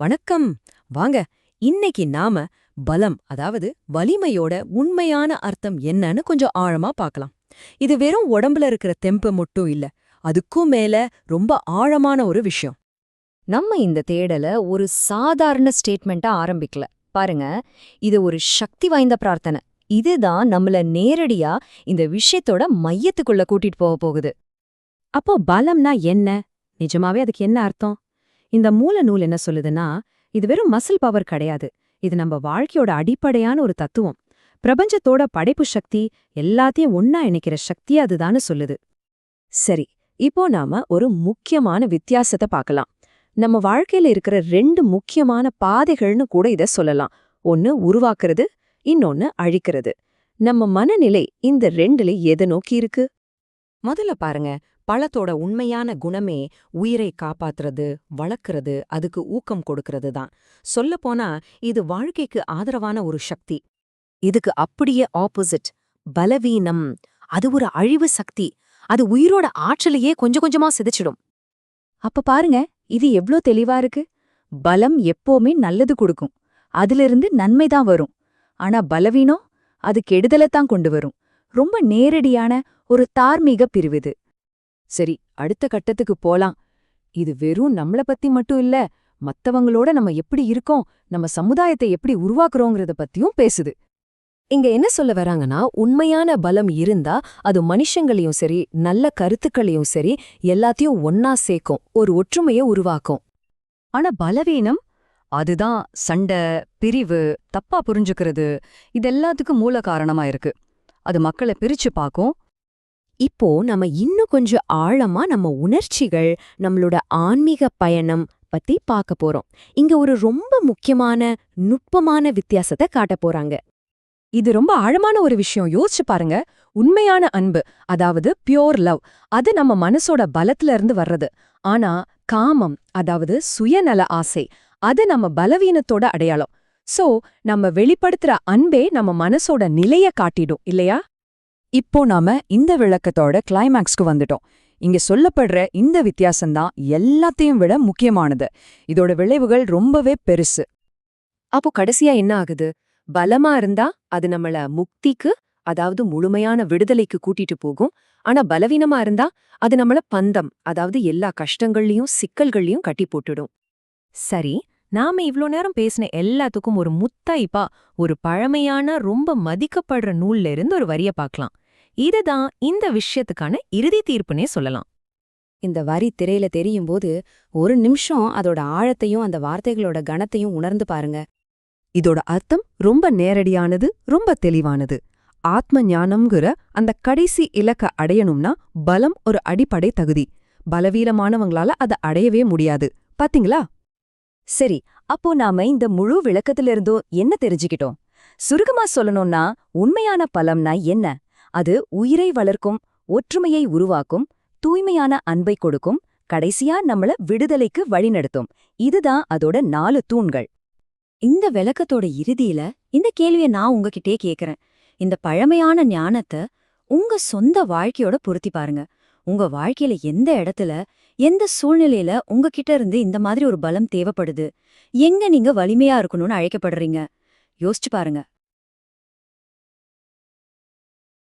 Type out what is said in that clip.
வணக்கம். வாங்க இன்னைக்கு நாம பலம் அதாவது வலிமையோட உண்மையான அர்த்தம் என்னன்னு கொஞ்சம் ஆழமா பார்க்கலாம். இது வெறும் உடம்புல இருக்கிற தெம்பு மட்டும் இல்ல அதுக்கும் மேல ரொம்ப ஆழமான ஒரு விஷயம். நம்ம இந்த தேடல ஒரு சாதாரண ஸ்டேட்மெண்ட்டா ஆரம்பிக்கல. பாருங்க இது ஒரு சக்தி வாய்ந்த பிரார்த்தனை. இதுதான் நம்மள நேரடியா இந்த விஷயத்தோட மையத்துக்குள்ள கூட்டிட்டு போக போகுது. அப்போ பலம்னா என்ன? நிஜமாவே அதுக்கு என்ன அர்த்தம்? இந்த மூல நூல் என்ன சொல்லுதுன்னா இது வெறும் மசில் பவர் கிடையாது. இது நம்ம வாழ்க்கையோட அடிப்படையான ஒரு தத்துவம். பிரபஞ்சத்தோட படைப்பு சக்தி எல்லாத்தையும் ஒன்னா இணைக்கிற சக்தி அதுதான்னு சொல்லுது. சரி இப்போ நாம ஒரு முக்கியமான வித்தியாசத்தை பார்க்கலாம். நம்ம வாழ்க்கையில இருக்கிற ரெண்டு முக்கியமான பாதைகள்னு கூட இத சொல்லலாம். ஒன்னு உருவாக்குறது இன்னொன்னு அழிக்கிறது. நம்ம மனநிலை இந்த ரெண்டுல எதை நோக்கி இருக்கு? முதல்ல பாருங்க பழத்தோட உண்மையான குணமே உயிரை காப்பாத்துறது வளர்க்கறது அதுக்கு ஊக்கம் கொடுக்கறது தான் சொல்லப்போனா இது வாழ்க்கைக்கு ஆதரவான ஒரு சக்தி. இதுக்கு அப்படியே ஆப்போசிட் பலவீனம். அது ஒரு அழிவு சக்தி. அது உயிரோட ஆற்றலையே கொஞ்சம் கொஞ்சமா சிதைச்சிடும். அப்ப பாருங்க இது எவ்ளோ தெளிவா இருக்கு? பலம் எப்பவுமே நல்லது கொடுக்கும். அதிலிருந்து நன்மை தான் வரும். ஆனா பலவீனம் அது கெடுதலைத்தான் கொண்டு வரும். ரொம்ப நேரடியான ஒரு தார்மீக பிரிவு இது. சரி அடுத்த கட்டத்துக்கு போலாம். இது வெறும் நம்மள பத்தி மட்டும் இல்ல மத்தவங்களோட நம்ம எப்படி இருக்கோம் நம்ம சமுதாயத்தை எப்படி உருவாக்குறோங்கிறத பத்தியும் பேசுது. இங்க என்ன சொல்ல வராங்கன்னா உண்மையான பலம் இருந்தா அது மனுஷங்களையும் சரி நல்ல கருத்துக்களையும் சரி எல்லாத்தையும் ஒன்னா சேர்க்கும் ஒரு ஒற்றுமையை உருவாக்கும். ஆனா பலவீனம் அதுதான் சண்டை பிரிவு தப்பா புரிஞ்சுக்கிறது இது எல்லாத்துக்கும் மூல காரணமா இருக்கு. அது மக்களை பிரிச்சு பார்க்கும் இப்போ நம்ம இன்னும் கொஞ்சம் ஆழமா நம்ம உணர்ச்சிகள் நம்மளோட ஆன்மீக பயணம் பத்தி பார்க்க போறோம். இங்க ஒரு ரொம்ப முக்கியமான நுட்பமான வித்தியாசத்தை காட்ட போறாங்க. இது ரொம்ப ஆழமான ஒரு விஷயம். யோசிச்சு பாருங்க. உண்மையான அன்பு அதாவது பியோர் லவ் அது நம்ம மனசோட பலத்துல இருந்து வர்றது. ஆனா காமம் அதாவது சுயநல ஆசை அது நம்ம பலவீனத்தோட அடையாளம். சோ நம்ம வெளிப்படுத்துற அன்பே நம்ம மனசோட நிலைய காட்டிடும் இல்லையா? இப்போ நாம இந்த விளக்கத்தோட கிளைமேக்ஸ்க்கு வந்துட்டோம். இங்க சொல்லப்படுற இந்த வித்தியாசம்தான் எல்லாத்தையும் விட முக்கியமானது. இதோட விளைவுகள் ரொம்பவே பெருசு. அப்போ கடைசியா என்ன ஆகுது? பலமா இருந்தா அது நம்மள முக்திக்கு அதாவது முழுமையான விடுதலைக்கு கூட்டிட்டு போகும். ஆனா பலவீனமா இருந்தா அது நம்மள பந்தம் அதாவது எல்லா கஷ்டங்கள்லயும் சிக்கல்கள்லயும் கட்டி போட்டுடும். சரி நாம இவ்ளோ நேரம் பேசின எல்லாத்துக்கும் ஒரு முத்தாய்ப்பா ஒரு பழமையான ரொம்ப மதிக்கப்படுற நூல்ல இருந்து ஒரு வரிய பார்க்கலாம் இதுதான் இந்த விஷயத்துக்கான இறுதி தீர்ப்புனே சொல்லலாம். இந்த வரி திரையில தெரியும் போது ஒரு நிமிஷம் அதோட ஆழத்தையும் அந்த வார்த்தைகளோட கணத்தையும் உணர்ந்து பாருங்க. இதோட அர்த்தம் ரொம்ப நேரடியானது ரொம்ப தெளிவானது. ஆத்ம ஞானம்ங்கிற அந்த கடைசி இலக்க அடையணும்னா பலம் ஒரு அடிப்படை தகுதி. பலவீனமானவங்களால அதை அடையவே முடியாது. பாத்தீங்களா? சரி அப்போ நாம இந்த முழு விளக்கத்திலிருந்தோ என்ன தெரிஞ்சுக்கிட்டோம்? சுருக்கமா சொல்லணும்னா உண்மையான பலம்னா என்ன? அது உயிரை வளர்க்கும் ஒற்றுமையை உருவாக்கும் தூய்மையான அன்பை கொடுக்கும் கடைசியா நம்மள விடுதலைக்கு வழிநடத்தும். இதுதான் அதோட நாலு தூண்கள். இந்த விளக்கத்தோட இறுதியில இந்த கேள்விய நான் உங்ககிட்டே கேக்குறேன். இந்த பழமையான ஞானத்தை உங்க சொந்த வாழ்க்கையோட பொருத்தி பாருங்க. உங்க வாழ்க்கையில எந்த இடத்துல எந்த சூழ்நிலையில உங்ககிட்ட இருந்து இந்த மாதிரி ஒரு பலம் தேவைப்படுது? எங்க நீங்க வலிமையா இருக்கணும்னு அழைக்கப்படுறீங்க? யோசிச்சு பாருங்க.